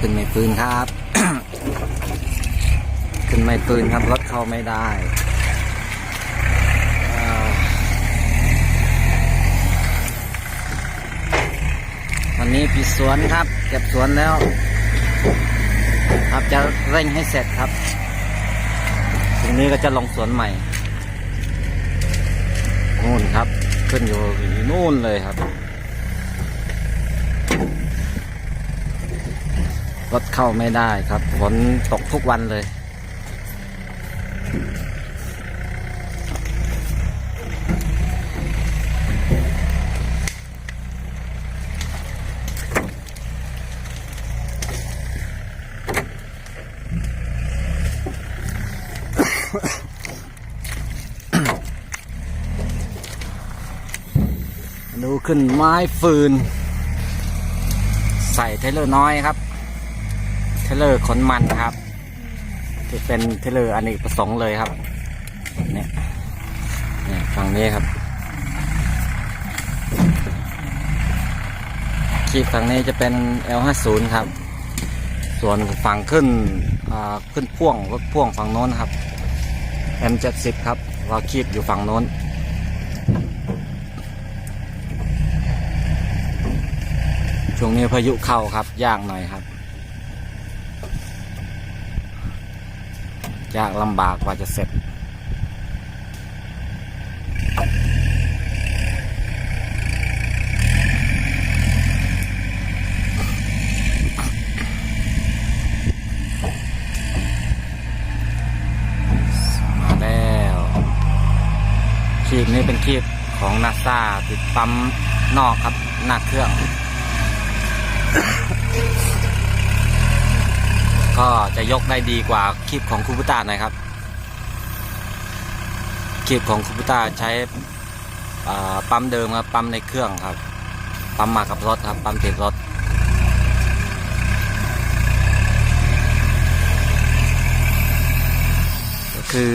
ขึ้นไม่ปืนครับ ขึ้นไม่ปืนครับรถเข้าไม่ได้วันนี้ปิดสวนครับ เก็บสวนแล้ว ครับจะเร่งให้เสร็จครับตรงนี้ก็จะลงสวนใหม่นู่นครับ ขึ้นอยู่นู่นเลยครับ รถเข้าไม่ได้ครับฝนตกทุกวันเลยดูขึ้นไม้ฟืน ใส่เทเลอร์น้อยครับ ทเลอร์ขนมันครับที่เป็นเทเลอร์อเนกประสงค์เลยครับเนี่ยเนี่ยฝั่งนี้ครับขีดฝั่งนี้จะเป็น L50 ครับ ส่วนฝั่งขึ้นขึ้นพ่วงรถพ่วงฝั่งโน้นครับ M70 ครับเราขีดอยู่ฝั่งโน้นช่วงนี้พายุเข้าครับยากหน่อยครับ ยากลำบากกว่าจะเสร็จ มาแล้วคีบนี้เป็นคีบของนาซาติดปั๊มนอกครับ หน้าเครื่อง ก็จะยกได้ดีกว่าคลิปของคูปุต้าน่อยครับคลิปของคูปุต้าใช้ปั๊มเดิมครับปั๊มในเครื่องครับ ปั๊มมากับรถครับปั๊มติดรถคือ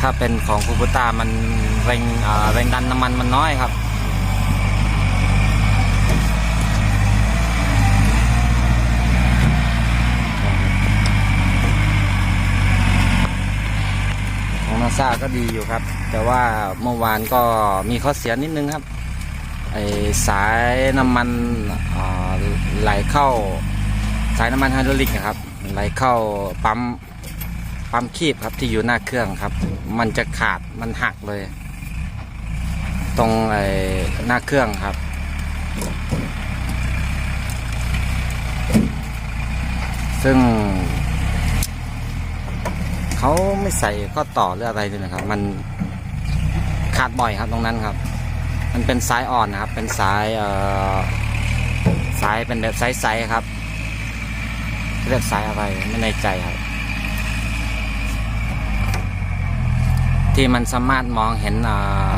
ถ้าเป็นของคูปุต้ามันแรงอ่าแรงดันน้ำมันมันน้อยครับ ของนา ซาก็ดีอยู่ครับ แต่ว่าเมื่อวานก็มีข้อเสียนิดนึงครับไอสายน้ำมันไหลเข้าสายน้ำมันไฮดรอลิกนะครับ ไหลเข้าปั๊มปั๊มคีบครับที่อยู่หน้าเครื่องครับ มันจะขาดมันหักเลย ตรงไอหน้าเครื่องครับซึ่ง เขาไม่ใส่ข้อต่อหรืออะไรเลยนะครับ มันขาดบ่อยครับตรงนั้นครับ มันเป็นสายอ่อนนะครับ เป็นสายเอ่อสายเป็นแบบไซส์ครับเรียกสายอะไรไม่ในใจครับ ที่มันสามารถมองเห็นเอ่อ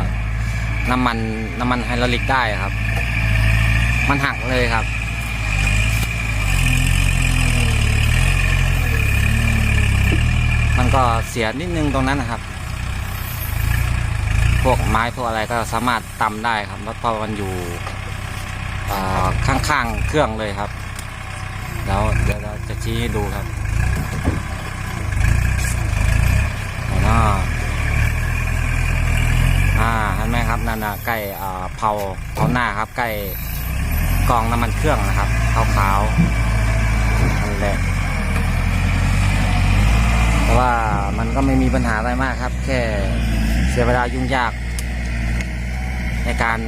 น้ำมันน้ำมันไฮดรอลิกได้ครับ มันหักเลยครับ มัน ก็เสียนิดนึงตรงนั้นนะครับ พวกไม้พวกอะไรก็สามารถตำได้ครับเพราะมันอยู่ข้างๆเครื่องเลยครับ แล้วเดี๋ยวเราจะชี้ให้ดูครับอ๋ออ่าเห็นไหมครับนั่นนะใกล้เผาเผาหน้าครับ ใกล้กองน้ำมันเครื่องนะครับขาวๆนั่นแหละ แต่ว่ามันก็ไม่มีปัญหาอะไรมากครับ แค่เสียเวลายุ่งยาก ในการ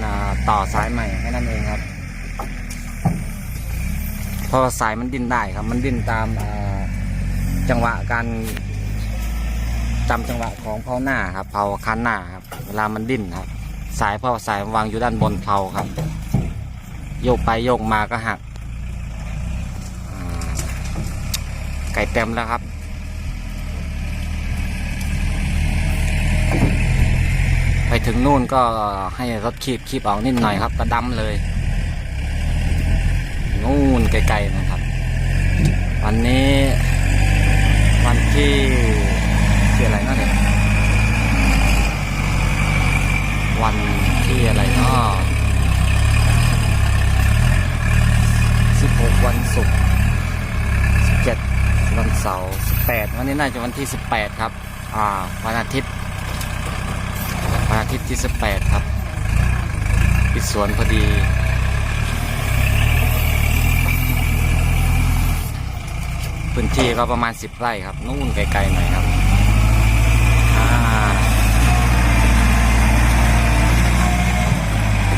ต่อสายใหม่แค่นั้นเองครับพราะว่าสายมันดิ้นได้ครับ มันดิ้นตามจังหวะการจำจังหวะของเพลาหน้าครับเพลาคันหน้าครับเวลามันดิ้นครับ สายเพราสายวางอยู่ด้านบนเพลาครับ โยกไปโยกมาก็หักไก่เต็มแล้วครับ ไปถึงนู่นก็ให้รถคีบคีบออกนิดหน่อยครับกระดำเลย นู่นไกลๆนะครับ วันนี้วันที่ที่อะไรนั่นเนี่ยวันที่อะไรเนาะ16วันศุกร์สิบเจ็ดวันเสาร์สิบแปดวันนี้น่าจะวันที่สิบแปดครับ อ่า วันอาทิตย์ วันอาทิตย์ที่สิบแปดครับปิดสวนพอดีพื้นที่ก็ประมาณสิบไร่ครับนู่นไกลๆหน่อยครับอ่า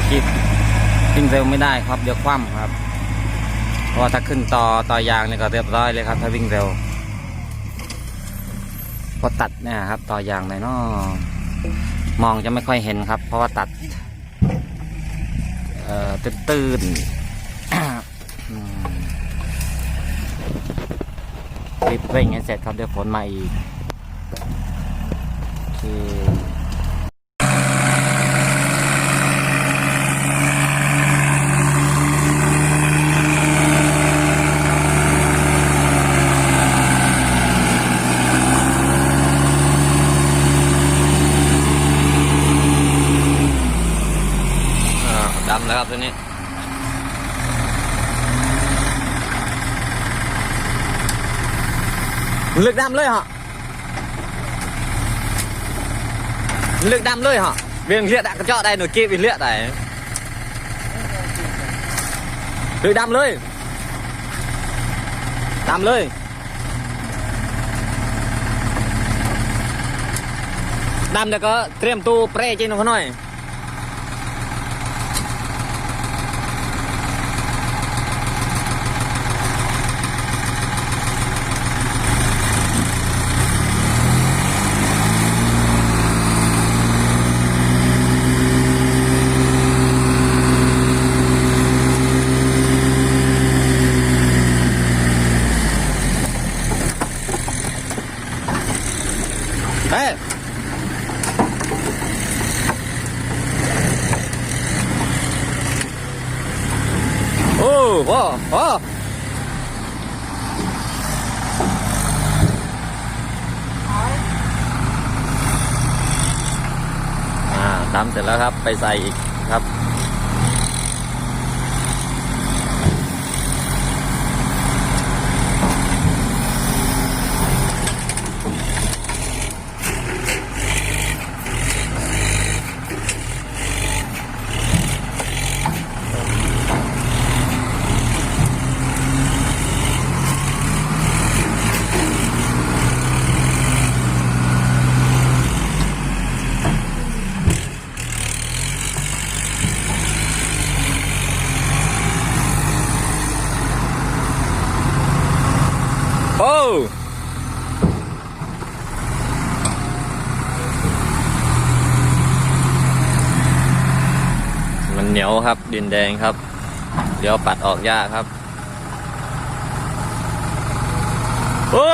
คิดวิ่งเร็วไม่ได้ครับเดี๋ยวคว่ำครับเพราะถ้าขึ้นต่อต่อยางนี่ก็เรียบร้อยเลยครับ ถ้าวิ่งเร็วพอตัดเนี่ยครับ ต่อยางหน่อยนาะ มองจะไม่ค่อยเห็นครับ เพราะว่าตัดเอ่อตื้นๆอืมรีบเร่งให้เสร็จครับเดี๋ยวฝนมาอีกโอเค อ่าดำแล้วครับ ตัวนี้เลือกดำเลยฮะเลือกดำเลยฮะเวียงเลือดกระเจาะได้หน่วยเก็บวินเลือดได้เลือกดำเลยดำเลยดำแล้วก็เตรียมตู้เปรย์จีนเขาหน่อย เฮ้ยโอ้โหโอ้อ่าทำเสร็จแล้วครับ ไปใส่อีกครับ โอ้ มัน เหนียวครับ ดินแดงครับ เดี๋ยวปัดออกยากครับ โอ้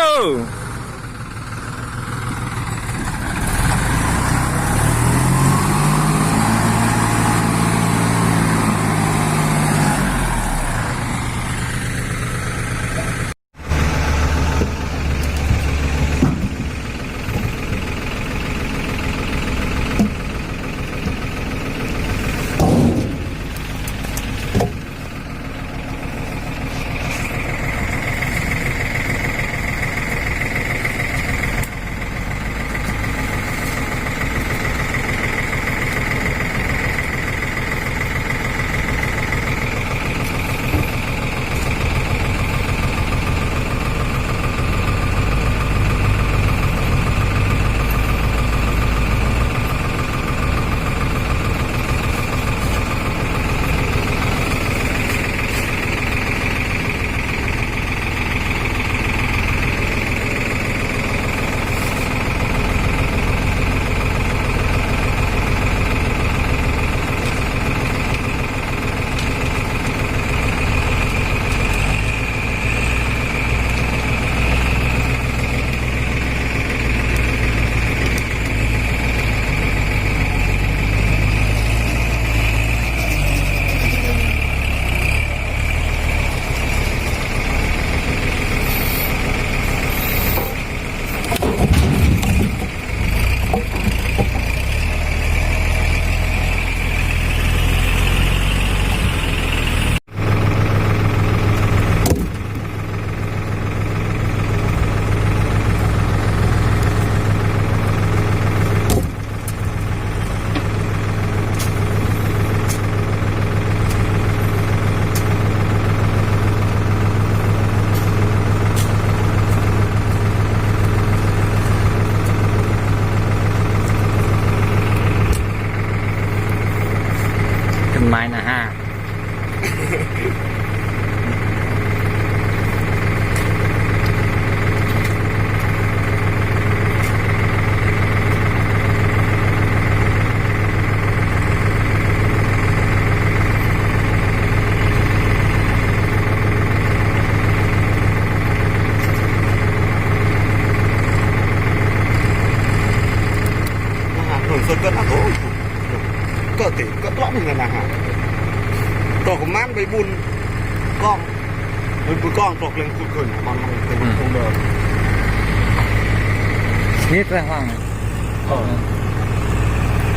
นี่แรงว่างไหม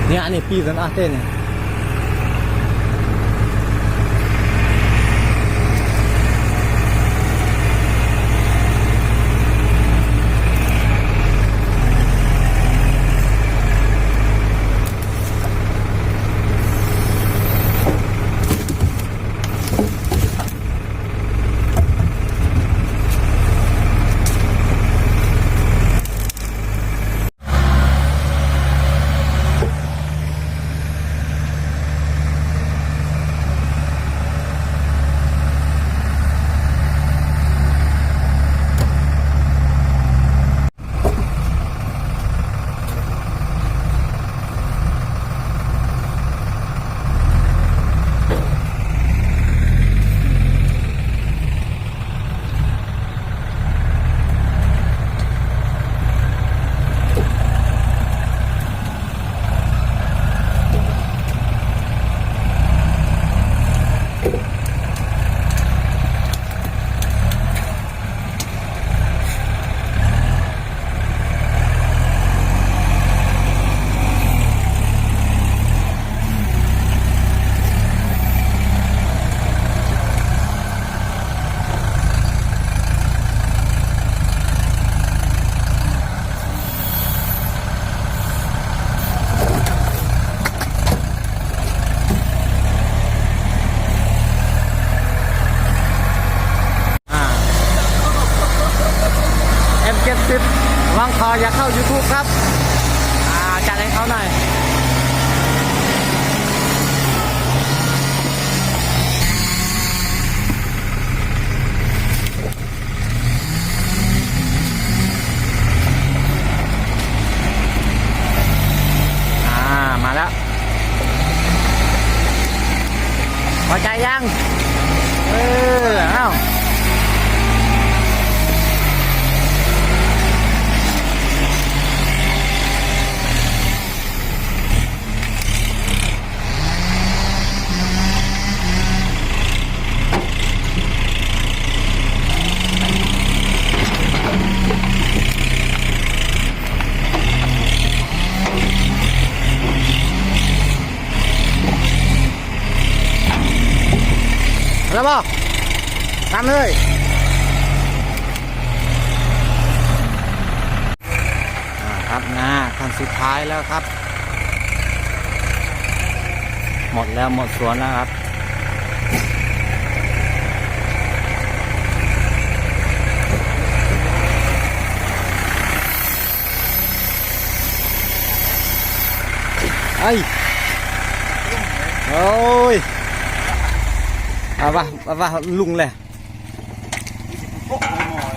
เนี่ยอันนี้ปีสันอาเต้เนี่ย พอใจยัง เออเอ้า แล้วบ่ตามเลยครับนะคันสุดท้ายแล้วครับ หมดแล้วหมดสวนแล้วครับไอ้โอ้ย à vào vào, vào lùng này พวกมันหน่อย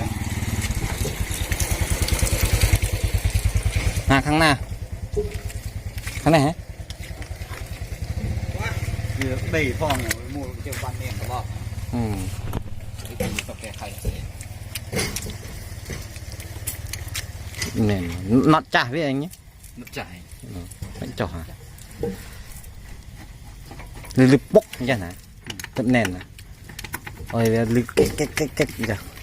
à kháng nào kháng này hả เดี๋ยวตีทองเนี่ยมูเจ้าบ้ แน่นนะเอก ừ ไอ้ตีตกแก๊กแก๊กแก๊กใจ bánh